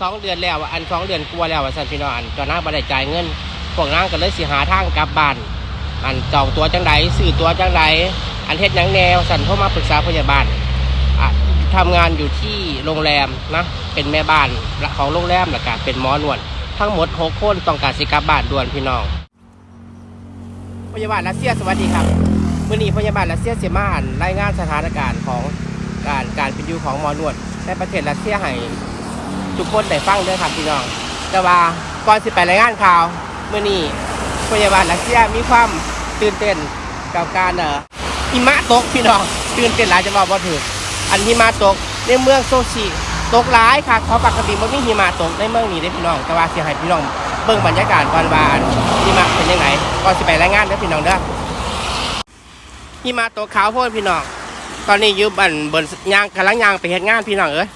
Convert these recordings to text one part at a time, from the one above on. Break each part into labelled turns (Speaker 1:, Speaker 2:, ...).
Speaker 1: สองเดือนแล้วอันสองเดือนกลัวแล้วว่าสันพี่น้องอันจอนางบ่ได้จ่ายเงินพวกนางก็เลยสิหาทางกลับบ้านอันจองตัวจังไดซื้อตัวจังไดอันเฮ็ดหยังแนวสันโทรมาปรึกษาพยาบาลอะทำงานอยู่ที่โรงแรมนะเป็นแม่บ้านของโรงแรมแล้วก็เป็นหมอนวดทั้งหมดหกคนต้องการสิกลับบ้านด่วนพี่น้องพยาบาลรัสเซียสวัสดีครับมื่อนี้พยาบาลรัสเซียเสียมาอ่านรายงานสถานการณ์ของการการเป็นอยู่ของหมอนวดในประเทศรัสเซียให้ ทุกคนได้ฟังด้วยครับพี่น้อง แต่ว่าก่อนสิไปรายงานข่าวเมื่อนี้พยาบาลรัสเซียมีความตื่นเต้นกับการเอ่อหิมะตกพี่น้องตื่นเต้นหลายจะบอกว่าถืออันหิมะตกในเมืองโซชิตกหลายค่ะเพราปกติมันไม่หิมะตกในเมืองนี้ได้พี่น้อง แต่ว่าเสียให้พี่น้องเบิ่งบรรยากาศก่อนว่านหิมะเป็นยังไงก่อนสิไปรายงานเด้อพี่น้องเด้อหิมะตกขาวโพดพี่น้อง ตอนนี้อยุบันบนยางกำลังยางไปเฮ็ดงานพี่น้องเอ้ย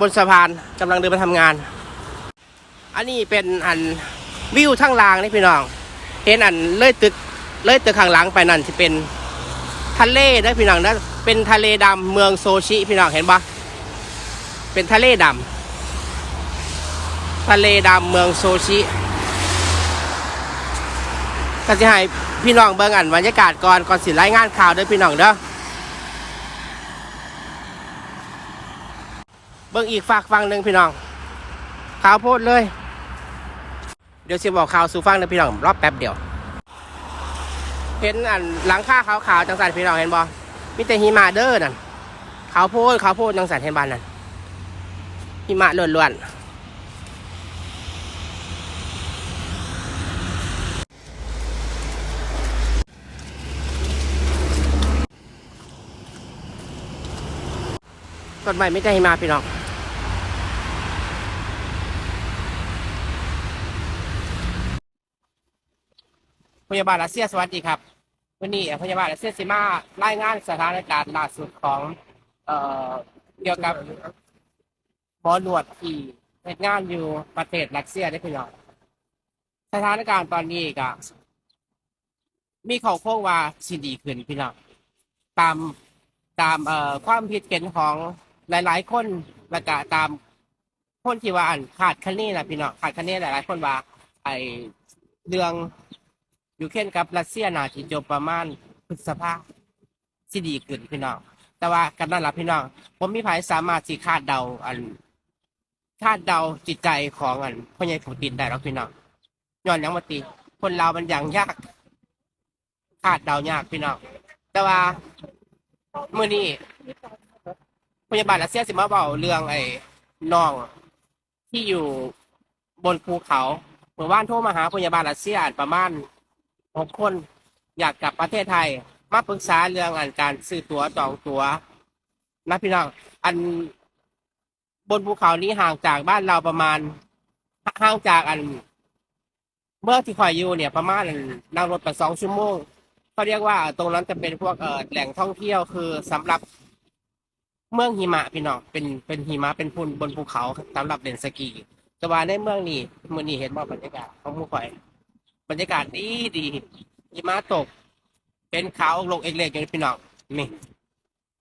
Speaker 1: บนสะพานกำลังเดินไปทำงาน อันนี้เป็นอันวิวทั้งลางนี่พี่น้อง เห็นอันเลื่อยตึกเลื่อยตึกข้างหลังไปนั่นจะเป็นทะเลนะพี่น้องนะเป็นทะเลดำเมืองโซชิพี่น้องเห็นปะเป็นทะเลดำทะเลดำเมืองโซชิก็จะให้พี่น้องเบิ่งอันบรรยากาศก่อนก่อนสิรายงานข่าวด้วยพี่น้องเด้อ เบิ่งอีกฝากฟังหนึ่งพี่น้องข่าวโพดเลย เดี๋ยวสิบอกข่าวสู่ฟังเด้อพี่น้องรอบแป๊บเดียว เห็นอันหลังคาขาวๆจังสันพี่น้องเห็นบ่มีแต่หิมะเด้อนั่นขาวโพดขาวโพดจังสันเห็นบ้านนั่นหิมะล้วนๆต้นไม้ไม่ได้หิมาพี่น้อง พยาบาลรัสเซียสวัสดีครับวันนี้พยาบาลรัสเซียสิมารายงานสถานการณ์ล่าสุดของเอ่อเกี่ยวกับหมอหนวดที่เหตุงานอยู่ประเทศรัสเซียได้พี่น้องสถานการณ์ตอนนี้ก็มีเขาโค้งว่าสิดีขึ้นพี่น้องตามตามเอ่อความผิดเห็นของหลาย ๆ คนและก็ตามคนที่ว่าอ่านขาดคะแนนนะพี่น้องขาดคะแนนหลาย ๆ คนว่าไอเรื่อง ยูเครนกับรัสเซียน่าจะจบประมาณพฤษภาสิดีขึ้นพี่น้อง แต่ว่ากันนั่นละพี่น้อง ผมมีไผสามารถสิคาดเดาอันคาดเดาจิตใจของอันพ่อใหญ่ผูตินได้หรอกพี่น้องย้อนยังมาตีคนเรามันอย่างยากคาดเดายากพี่น้องแต่ว่าเมื่อนี้พยาบาลรัสเซียสิมาเบาเรื่องไอ้น้องที่อยู่บนภูเขาเมื่อวานโทรมาหาพยาบาลรัสเซียอ่านประมาณ หกคนอยากกลับประเทศไทย มาปรึกษาเรื่องอันการซื้อตั๋วจองตั๋วนะพี่น้อง อันบนภูเขานี้ห่างจากบ้านเราประมาณห่างจากอัน เมื่อที่คอยอยู่เนี่ยประมาณนั่งรถไปสองชั่วโมงเขาเรียกว่าตรงนั้นจะเป็นพวกเอ่อแหล่งท่องเที่ยวคือสำหรับเมืองหิมะพี่น้องเป็นเป็นหิมะเป็นพุ่นบนภูเขาสำหรับเล่นสกีแต่ว่าในเมืองนี้เมื่อนี้เห็นว่บรรยากาศของผู้ข่อย บรรยากาศดีดีหิมะตก เป็นเขาลงเอกเล็กอยู่พี่น้องนี่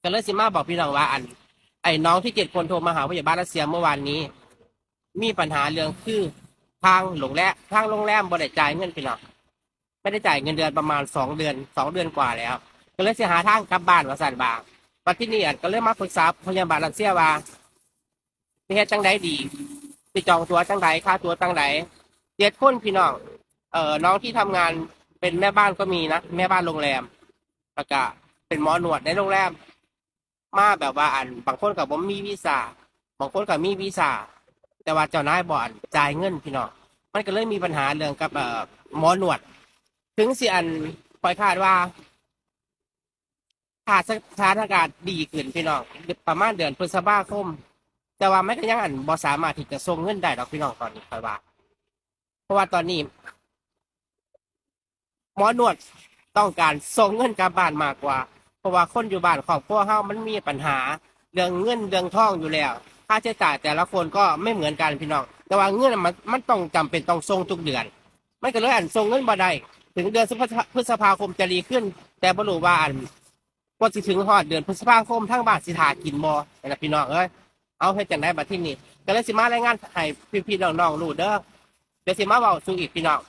Speaker 1: ก็เลยสิมาบอกพี่น้องว่าอัน ไอ้น้องที่เจ็ดคนโทรมาหาพยาบาลรัสเซียเมื่อวานนี้ มีปัญหาเรื่องคือทางโรงแรมทางโรงแรมบริจ่ายเงินพี่น้องไม่ได้จ่ายเงินเดือนประมาณสองเดือนสองเดือนกว่าแล้ว ก็เลยเสียหาทางกลับบ้านว่าสันบางวันที่นี่ก็เลยมาปรึกษาพยาบาลรัสเซียว่าเฮ็ดจังไดดีสิจองตัวจังไดค่าตัวจังไดเจ็ดคนพี่น้อง เอ่อน้องที่ทำงานเป็นแม่บ้านก็มีนะแม่บ้านโรงแรมแล้วก็เป็นหมอหนวดในโรงแรม มาแบบว่าอันบางคนกับผมมีวีซ่าบางคนกับมีวีซ่าแต่ว่าเจ้านายบ่อนจ่ายเงินพี่น้องมันก็เลยมีปัญหาเรื่องกับเอ่อหมอหนวด ถึงสิอันคอยคาดว่าขาดสถานการณ์ดีขึ้นพี่น้องประมาณเดือนพฤษภาคม แต่ว่าไม่ก็ยังอันบ่สามารถที่จะส่งเงินได้หรอกพี่น้องตอนนี้คอยว่า เพราะว่าตอนนี้ หมอนวดต้องการส่งเงินกลับบ้านมากกว่า เพราะว่าคนอยู่บ้านครอบครัวเฮามันมีปัญหาเรื่องเงินเรื่องทองอยู่แล้ว ค่าใช้จ่ายแต่ละคนก็ไม่เหมือนกันพี่น้อง แต่ว่าเงินมันมันต้องจำเป็นต้องส่งทุกเดือน มันก็เลยอันส่งเงินบ่ได้ถึงเดือนพฤษภาคมจะดีขึ้น แต่บ่รู้ว่าอันกว่าสิถึงฮอดเดือนพฤษภาคมทั้งบ้านสิทากินบ่นะพี่น้องเอ้ยเอาให้จังได้บัดที่นี่ก็เลยสิมารายงานให้พี่ๆน้องๆรู้เด้อเดี๋ยวสิมาเว้าสู่อีกพี่น้อง